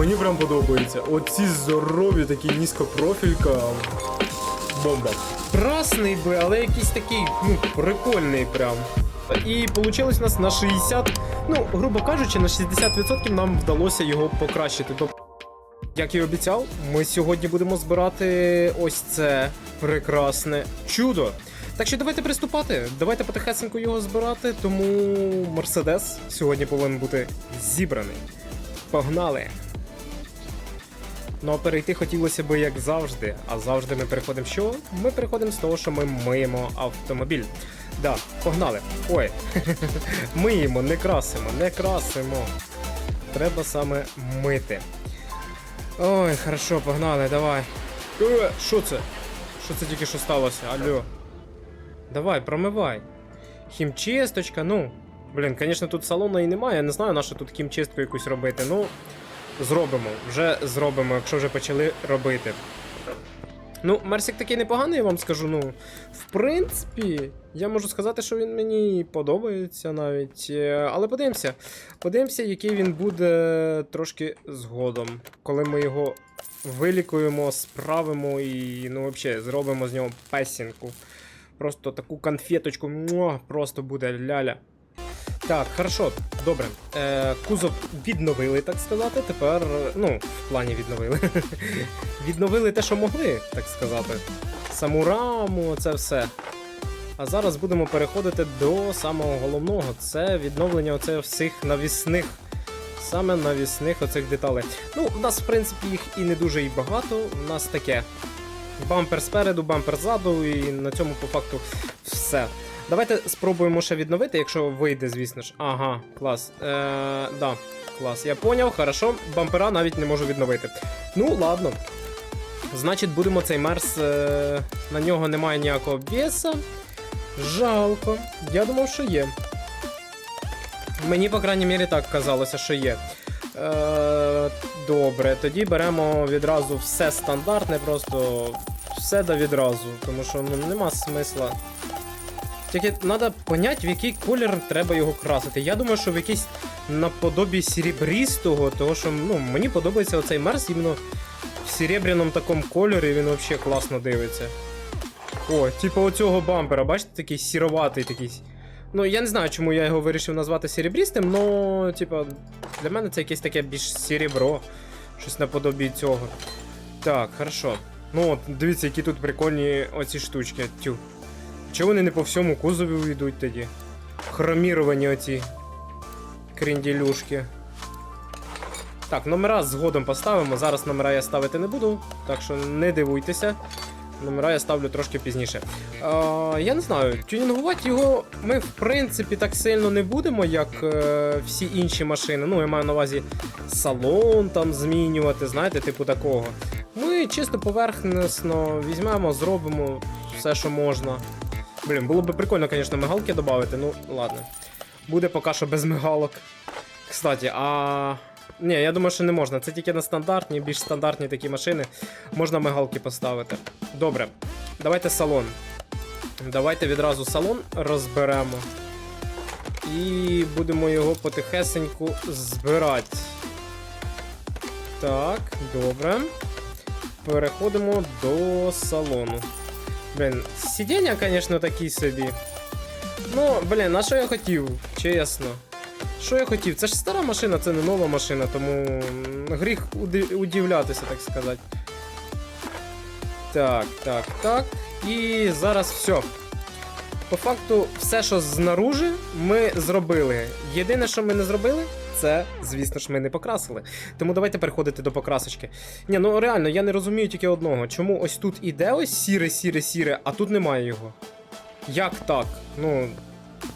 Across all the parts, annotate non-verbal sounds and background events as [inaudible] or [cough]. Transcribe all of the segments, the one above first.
Мені прям подобається. Оці здорові такі низькопрофілька. Бомба. Красний би, але якийсь такий, ну, прикольний прям. І вийшло у нас на 60, ну, грубо кажучи, на 60% нам вдалося його покращити. Тобто, як і обіцяв, ми сьогодні будемо збирати ось це прекрасне чудо. Так що давайте приступати. Давайте потихесенько його збирати, тому Мерседес сьогодні повинен бути зібраний. Погнали! Ну а перейти хотілося би як завжди. А завжди ми переходимо що? Ми переходимо з того, що ми миємо автомобіль. Да, погнали. Ой. [laughs] миємо, не красимо, не красимо. Треба саме мити. Ой, хорошо, погнали, давай. Е, що це? Що це тільки що сталося? Алло. Давай, промивай. Хімчисточка, ну. Блін, звісно, тут салону і немає. Я не знаю, на що тут хімчистку якусь робити. Ну, зробимо, вже зробимо, якщо вже почали робити. Ну, Мерсик такий непоганий, я вам скажу. Ну, в принципі, я можу сказати, що він мені подобається навіть. Е, Але подивимося. Подивимося, який він буде трошки згодом, коли ми його вилікуємо, справимо і, ну, взагалі, зробимо з нього песінку. Просто таку конфеточку, просто буде ляля. Так, хорошо, добре. Е, кузов відновили, так сказати. Тепер, ну, в плані відновили. [laughs] відновили те, що могли, так сказати. Саму раму, це все. А зараз будемо переходити до самого головного. Це відновлення оцих всіх навісних. Саме навісних оцих деталей. Ну, в нас, в принципі, їх і не дуже і багато. У нас таке. Бампер спереду, бампер ззаду, і на цьому по факту все. Давайте спробуємо ще відновити, якщо вийде, звісно ж. Ага, клас. Е, да, клас. Я поняв, хорошо. Бампера навіть не можу відновити. Ну, ладно. Значить, будемо цей мерс. Е, на нього немає ніякого веса. Жалко. Я думав, що є. Мені, по крайній мірі, так казалося, що є. Е, добре, тоді беремо відразу все стандартне, просто все да відразу, тому що ну, нема смисла. Тільки треба поняти, в який колір треба його красити. Я думаю, що в якийсь наподобі серебрістого, того що ну, мені подобається оцей мерс іменно в серебряному такому кольорі, він взагалі класно дивиться. О, типу оцього бампера, бачите, такий сіроватий такий. Ну, я не знаю, чому я його вирішив назвати серебрістим, але, типа, для мене це якесь таке більш серебро. Щось наподобі цього. Так, хорошо. Ну от, дивіться, які тут прикольні оці штучки. Тю. Чого вони не по всьому кузові йдуть тоді? Хроміровані оці крінділюшки. Так, номера згодом поставимо. Зараз номера я ставити не буду, так що не дивуйтеся. Номера я ставлю трошки пізніше. А, я не знаю, тюнінгувати його ми в принципі так сильно не будемо, як е, всі інші машини. Ну, я маю на увазі салон там змінювати, знаєте, типу такого. Ми чисто поверхносно візьмемо, зробимо все, що можна. Блін, було б прикольно, звісно, мигалки додати, ну ладно. Буде поки що без мигалок. Кстати, а. Ні, я думаю, що не можна. Це тільки на стандартні, більш стандартні такі машини. Можна мигалки поставити. Добре, давайте салон. Давайте відразу салон розберемо. І будемо його потихесеньку збирати. Так, добре. Переходимо до салону. Блін, сидіння, звісно, такі собі. Ну, блін, а що я хотів, чесно. Що я хотів? Це ж стара машина, це не нова машина, тому гріх удивлятися, так сказати. Так, так, так. І зараз все. По факту, все, що знаружи, ми зробили. Єдине, що ми не зробили, це, звісно ж, ми не покрасили. Тому давайте переходити до покрасочки. Ні, ну реально, я не розумію тільки одного. Чому ось тут іде ось сіре, сіре, сіре, а тут немає його. Як так? Ну,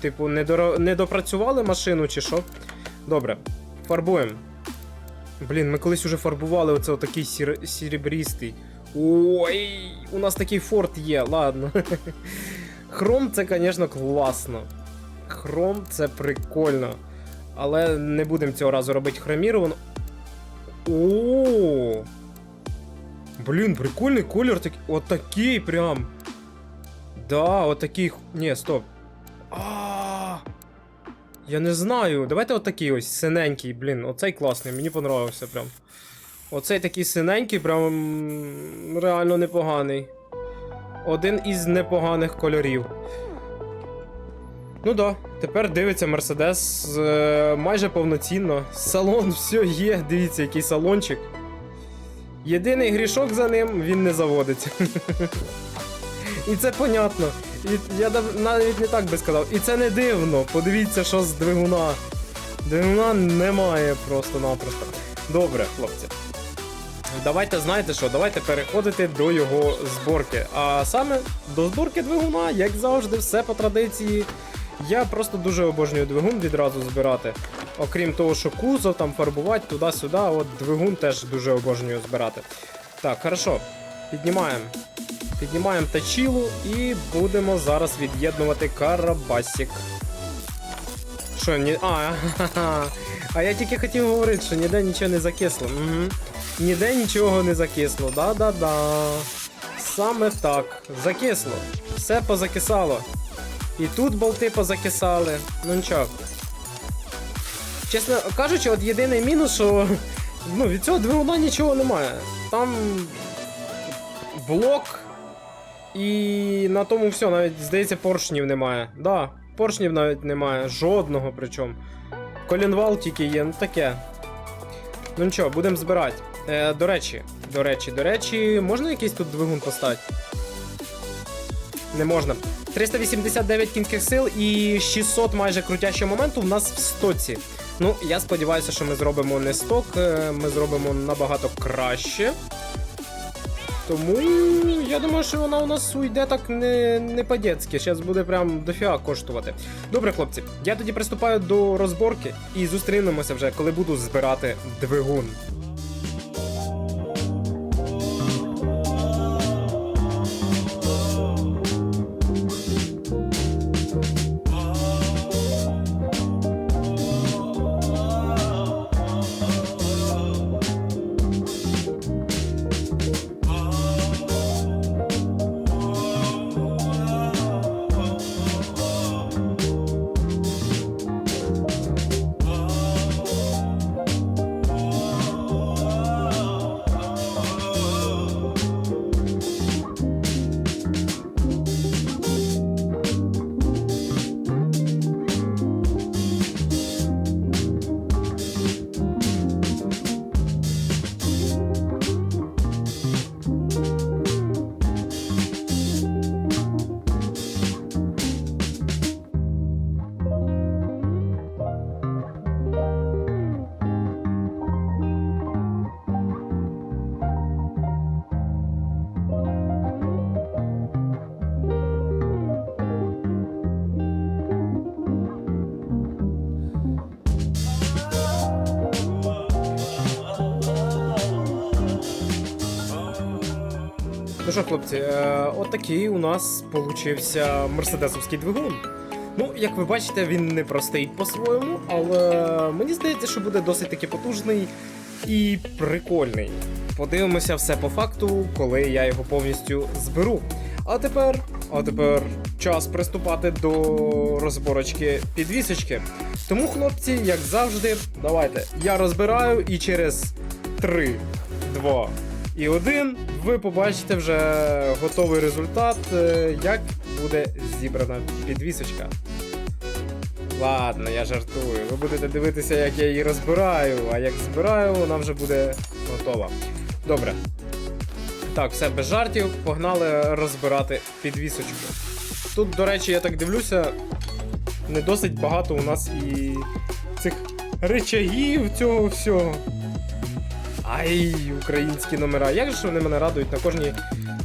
типу, не, допрацювали машину чи що? Добре, фарбуємо. Блін, ми колись уже фарбували оце отакий сір... сіребрістий. Ой, у нас такий форт є, ладно. [laughs] Хром це, звісно, класно. Хром це прикольно. Але не будемо цього разу робити хроміровану. О! Блін, прикольний колір такий. Отакий прям. Да, отакий. Ні, стоп. А. Я не знаю. Давайте отакий ось синенький, блін, оцей класний, мені понравився прям. Оцей такий синенький, прям реально непоганий. Один із непоганих кольорів. Ну да, тепер дивиться Мерседес е, майже повноцінно. Салон, все є, дивіться, який салончик. Єдиний грішок за ним він не заводиться. [laughs] І це понятно. І я навіть не так би сказав. І це не дивно. Подивіться, що з двигуна. Двигуна немає просто-напросто. Добре, хлопці. Давайте знаєте що, давайте переходити до його зборки. А саме до зборки двигуна, як завжди, все по традиції. Я просто дуже обожнюю двигун відразу збирати. Окрім того, що кузов там фарбувати туди-сюди, от двигун теж дуже обожнюю збирати. Так, хорошо. Піднімаємо. Піднімаємо тачілу і будемо зараз від'єднувати карабасік. Що, ні. А, [laughs] а я тільки хотів говорити, що ніде нічого не закисло. Угу. Ніде нічого не закисло. Да-да-да. Саме так. Закисло. Все позакисало. І тут болти позакисали. Ну нічого. Чесно кажучи, от єдиний мінус, що ну, від цього двигуна нічого немає. Там блок. І на тому все, навіть здається, поршнів немає. Да, поршнів навіть немає, жодного причому. Колінвал тільки є, ну таке. Ну нічого, будемо збирати. Е, до речі, до речі, до речі, можна якийсь тут двигун поставити? Не можна. 389 кінських сил і 600 майже крутящого моменту в нас в стоці. Ну, я сподіваюся, що ми зробимо не сток, е, ми зробимо набагато краще. Тому я думаю, що вона у нас уйде так не, не по-дєцьки. Зараз буде прям дофіга коштувати. Добре, хлопці, я тоді приступаю до розборки і зустрінемося вже, коли буду збирати двигун. Ну що, хлопці, е, от такий у нас получився мерседесовський двигун. Ну, як ви бачите, він не простий по-своєму, але мені здається, що буде досить таки потужний і прикольний. Подивимося все по факту, коли я його повністю зберу. А тепер, а тепер час приступати до розборочки підвісочки. Тому, хлопці, як завжди, давайте. Я розбираю і через 3, 2 і 1 ви побачите вже готовий результат, е, як буде зібрана підвісочка. Ладно, я жартую. Ви будете дивитися, як я її розбираю, а як збираю, вона вже буде готова. Добре. Так, все без жартів. Погнали розбирати підвісочку. Тут, до речі, я так дивлюся, не досить багато у нас і цих речагів цього всього. Ай, українські номера. Як же вони мене радують на кожній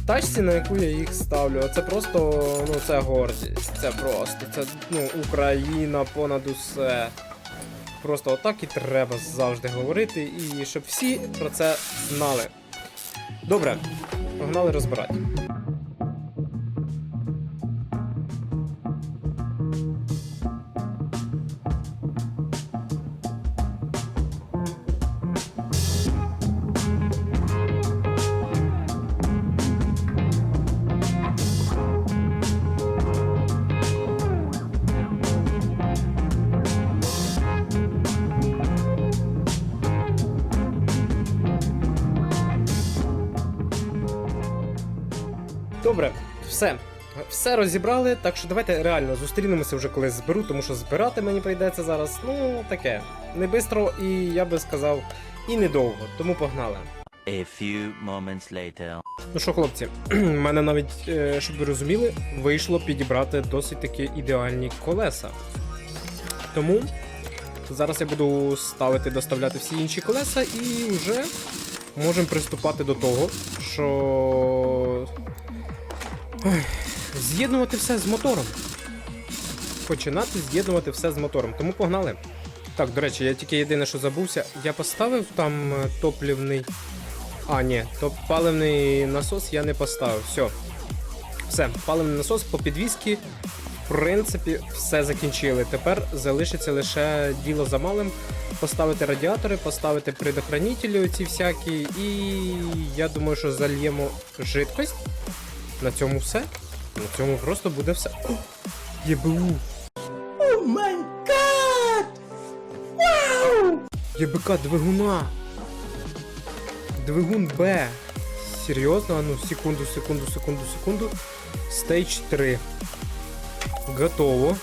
тачці, на яку я їх ставлю. Це просто, ну, це гордість. Це просто, це ну, Україна понад усе. Просто отак і треба завжди говорити, і щоб всі про це знали. Добре, погнали розбирати. Все. Все розібрали, так що давайте реально зустрінемося вже коли зберу, тому що збирати мені прийдеться зараз. Ну, таке. Не бистро і я би сказав, і недовго. Тому погнали. A few moments later. Ну що, хлопці, в [clears throat] мене навіть, е, щоб ви розуміли, вийшло підібрати досить таки ідеальні колеса. Тому зараз я буду ставити, доставляти всі інші колеса і вже можемо приступати до того, що з'єднувати все з мотором. Починати з'єднувати все з мотором. Тому погнали. Так, до речі, я тільки єдине, що забувся, я поставив там е, топлівний. А, ні, то паливний насос я не поставив. Все. Все, паливний насос по підвісці. В принципі, все закінчили. Тепер залишиться лише діло за малим. Поставити радіатори, поставити предохранителі оці всякі. І я думаю, що зальємо жидкость. На цьому все. На цьому просто буде все. О, ЄБУ! О май гад! Вау! ЄБК двигуна! Двигун Б. Серйозно? А ну, секунду, секунду, секунду, секунду. Стейдж 3. Готово.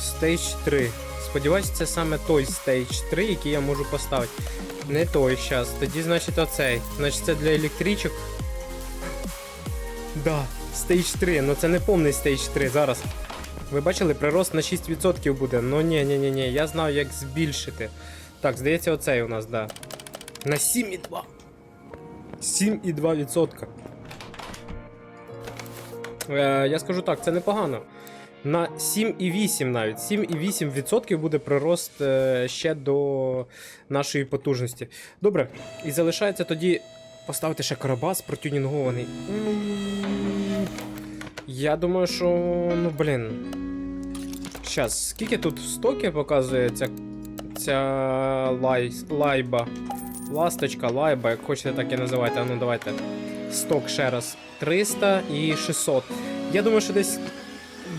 Стейдж 3. Сподіваюсь, це саме той стейдж 3, який я можу поставити. Не той щас. Тоді, значить, оцей. Значить, це для електричок. Да, стейдж 3, ну це не повний стейдж 3 зараз. Ви бачили, прирост на 6% буде. Ну ні, ні, ні, ні, я знаю, як збільшити. Так, здається, оцей у нас, да. На 7,2. 7,2%. Е, я скажу так, це непогано. На 7,8 навіть. 7,8% буде прирост е, ще до нашої потужності. Добре, і залишається тоді поставити ще карабас протюнінгований. Я думаю, що. Ну, блін. Щас, скільки тут в стокі показує ця, ця лай, лайба? Ласточка, лайба, як хочете, так і називайте. А ну давайте. Сток ще раз. 300 і 600. Я думаю, що десь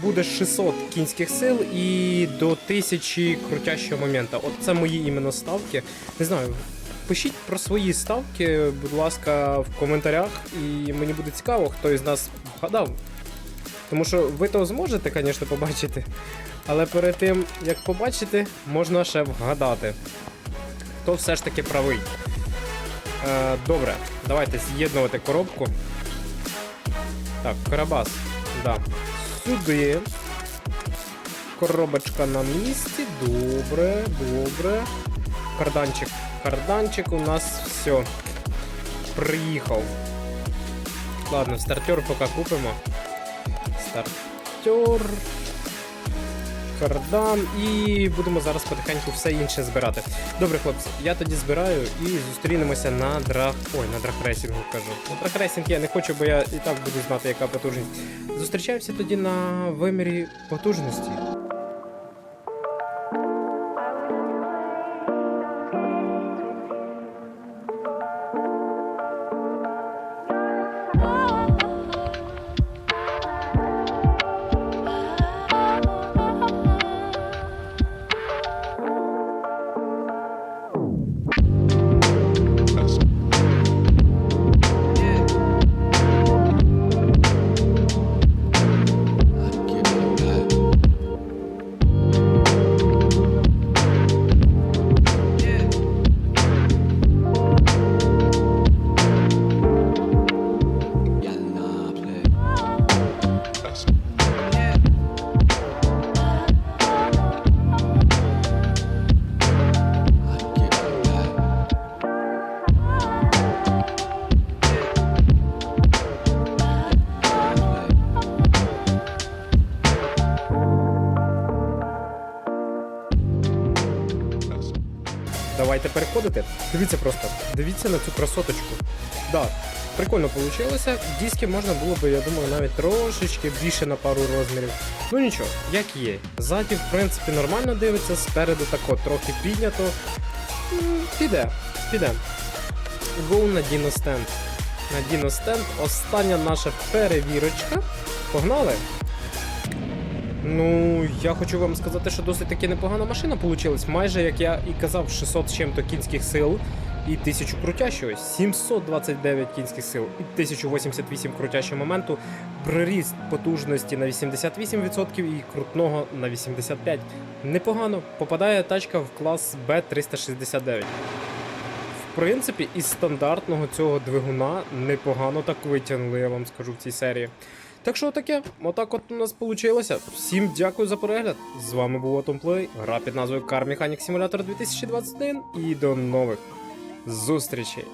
буде 600 кінських сил і до 1000 крутящого моменту. От це мої іменно ставки. Не знаю. Пишіть про свої ставки, будь ласка, в коментарях, і мені буде цікаво, хто із нас вгадав. Тому що ви то зможете, звісно, побачити. Але перед тим, як побачити, можна ще вгадати. Хто все ж таки правий. Е, добре, давайте з'єднувати коробку. Так, карабас. Да. Сюди. Коробочка на місці. Добре, добре. Карданчик. Карданчик у нас все. Приїхав. Ладно, стартер поки купимо. Стартер. Кардан і будемо зараз потихеньку все інше збирати. Добре, хлопці, я тоді збираю і зустрінемося на драг. Ой, на драгрейсингу кажу. На драгрейсинг я не хочу, бо я і так буду знати, яка потужність. Зустрічаємося тоді на вимірі потужності. Давайте. Дивіться просто, дивіться на цю красоточку. Да, прикольно вийшло. Диски можна було би, я думаю, навіть трошечки більше на пару розмірів. Ну нічого, як є. Ззаді, в принципі, нормально дивиться, спереду тако трохи піднято. Піде, піде. Go на Dino Stand. На Dino Stand остання наша перевірочка. Погнали! Ну, я хочу вам сказати, що досить таки непогана машина вийшла. Майже, як я і казав, 600 з чим-то кінських сил. і 1000 крутящого, 729 кінських сил і 1088 крутящого моменту, приріст потужності на 88% і крутного на 85%. Непогано попадає тачка в клас B369. В принципі, із стандартного цього двигуна непогано так витягнули, я вам скажу в цій серії. Так що таке, отак от у нас вийшло. Всім дякую за перегляд. З вами був Atomplay, гра під назвою Car Mechanic Simulator 2021 і до нових зустрічей.